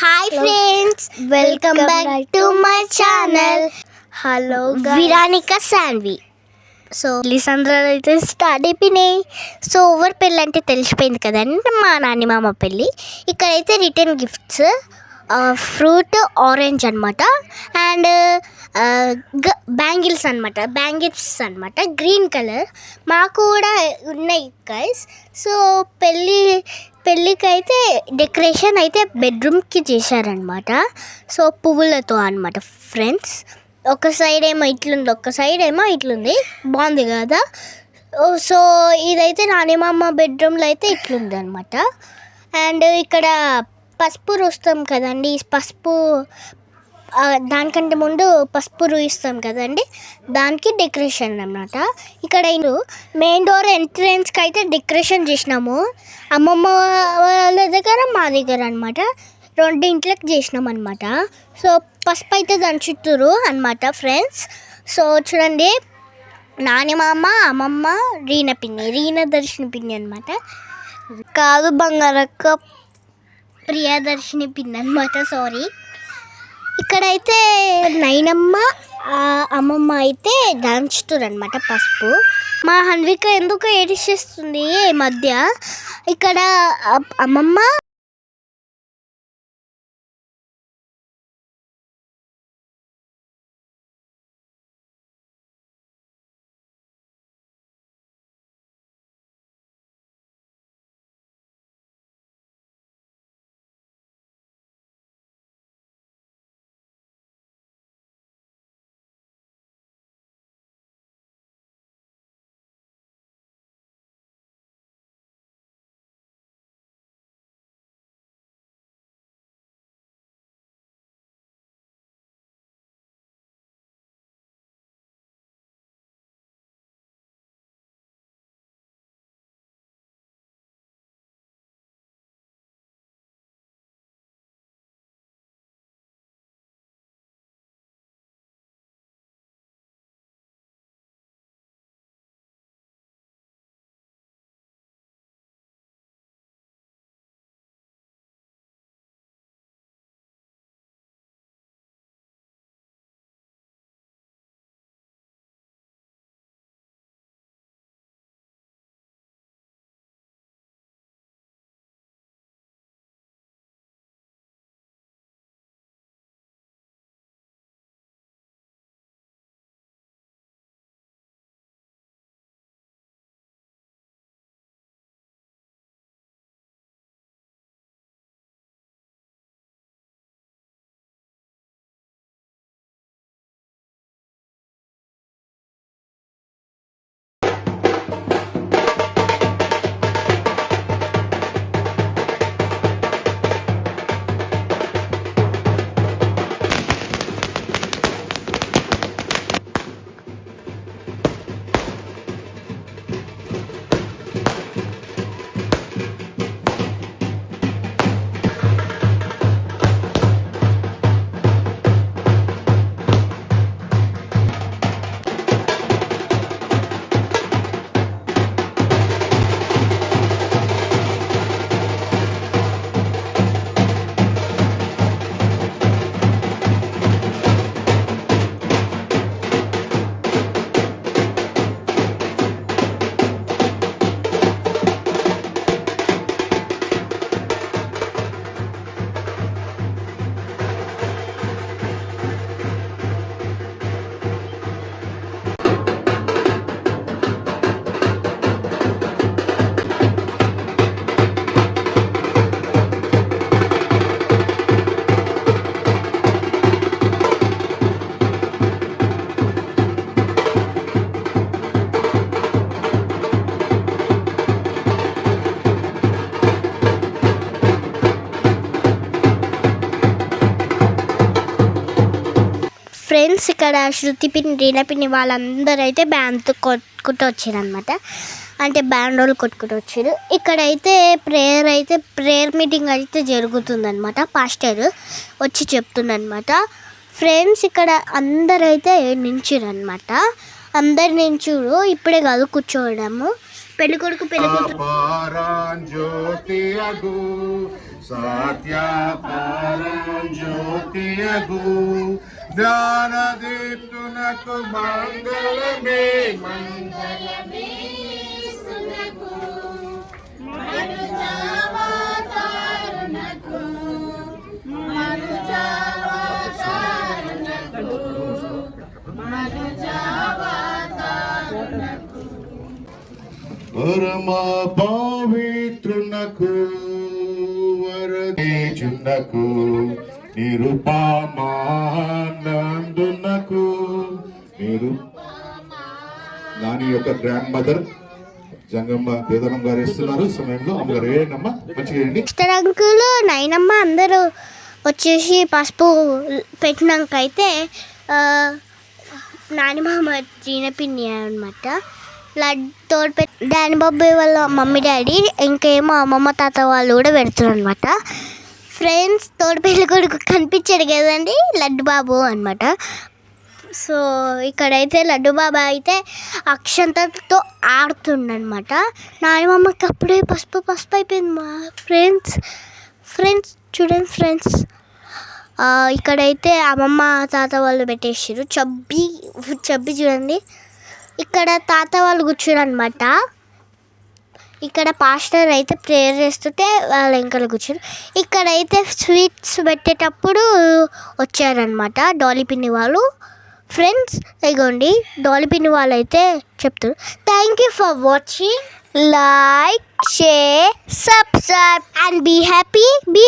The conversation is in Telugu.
Hi friends welcome back to my channel hello Viranika Shanvi so లిసంద్ర అయితే స్టార్ట్ అయిపోయినాయి. సో ఓవర్ పెళ్ళి అంటే తెలిసిపోయింది కదండి మా నాని మామ పెళ్ళి. ఇక్కడైతే రిటర్న్ గిఫ్ట్స్ ఫ్రూట్ ఆరెంజ్ అనమాట అండ్ బ్యాంగిల్స్ అనమాట బ్యాంగిల్స్ అనమాట గ్రీన్ కలర్. మాకు కూడా ఉన్నాయి గైస్ సో పెళ్ళి పెళ్ళికి అయితే డెకరేషన్ అయితే బెడ్రూమ్కి చేశారనమాట సో పువ్వులతో అనమాట ఫ్రెండ్స్. ఒక సైడ్ ఏమో ఇట్లుంది ఒక సైడ్ ఏమో ఇట్లుంది. బాగుంది కదా? సో ఇదైతే నానిమమ్మ బెడ్రూమ్లో అయితే ఇట్లుంది అనమాట అండ్ ఇక్కడ పసుపు రుస్తాం కదండి పసుపు దానికంటే ముందు పసుపు రుయిస్తాం కదండి దానికి డెకరేషన్ అన్నమాట. ఇక్కడ మెయిన్ డోర్ ఎంట్రెన్స్కి అయితే డెకరేషన్ చేసినాము. అమ్మమ్మ వాళ్ళ దగ్గర మా దగ్గర అనమాట రెండింట్లకి చేసినాం అనమాట సో పసుపు అయితే దాని చుట్టూరు అనమాట ఫ్రెండ్స్ సో చూడండి నానిమామ అమ్మమ్మ రీన పిన్ని రీన దర్శన పిన్ని అనమాట కాదు బంగారక్క ప్రియదర్శిని పిన్ అనమాట సారీ ఇక్కడైతే నైనమ్మ అమ్మమ్మ అయితే దంచుతుంది అనమాట పసుపు. మా హన్విక ఎందుకు ఏడిచేస్తుంది ఈ మధ్య? ఇక్కడ అమ్మమ్మ ఫ్రెండ్స్ ఇక్కడ శృతి పిన్ని రీనా పిన్ని వాళ్ళందరూ అయితే బ్యాండ్తో కొట్టుకుంటూ వచ్చారు అనమాట అంటే బ్యాండ్ వాళ్ళు కొట్టుకుంటూ వచ్చారు ఇక్కడైతే ప్రేయర్ అయితే ప్రేయర్ మీటింగ్ అయితే జరుగుతుందన్నమాట. పాస్టర్ వచ్చి చెప్తుందన్నమాట. ఫ్రెండ్స్ ఇక్కడ అందరూ అయితే నించురు అనమాట అందరు నించురు ఇప్పుడే కాదు కూర్చోవడము పెళ్ళి కొడుకు పెళ్ళి కూతురు. పరాంజ్యోతి అగు సత్య పర జ్యోతియగు జ్ఞానదీప్తునకు మంగళమే. మంగళమే పరమ పవిత్రునకు వరదేచునకు నిరుపామానందునకు. మీరు నాని యొక్క గ్రాండ్ మదర్ జంగమ్మ వేదనం గారు ఇస్తున్నారు ఈ సమయంలో. అమ్మగారు ఏంటమ్మా మంచిగా వేయండి మిస్టర్ అంకుల్ నైనమ్మ అందరూ వచ్చేసి పసుపు పెట్టినాక అయితే ఆ, నానిమామ జీనపిన్ని అనమాట లడ్ తోడు పెట్టి డాని బాబాయ్ వాళ్ళ మమ్మీ డాడీ ఇంకేమో అమ్మమ్మ తాత వాళ్ళు కూడా పెడుతున్నారు అనమాట ఫ్రెండ్స్ తోడు కొడుకు కనిపించాడు కదండి లడ్డు బాబు అనమాట సో ఇక్కడైతే లడ్డు బాబా అయితే అక్షంతతో ఆడుతుండనమాట నాయనమ్మకి అప్పుడే పసుపు పసుపు అయిపోయింది మా ఫ్రెండ్స్. ఫ్రెండ్స్ చూడండి ఫ్రెండ్స్. ఇక్కడైతే అమ్మమ్మ తాత వాళ్ళు పెట్టేసారు చబ్బి చబ్బి చూడండి. ఇక్కడ తాత వాళ్ళు కూర్చోరనమాట ఇక్కడ పాస్టర్ అయితే ప్రేయర్ చేస్తుంటే వాళ్ళ వెనకాల కూర్చుని ఇక్కడైతే స్వీట్స్ పెట్టేటప్పుడు వచ్చారనమాట డాలీ పిన్ని వాళ్ళు. ఫ్రెండ్స్ ఇగోండి డాలీ పిన్ని వాళ్ళు అయితే చెప్తారు thank you for watching like share subscribe and be happy be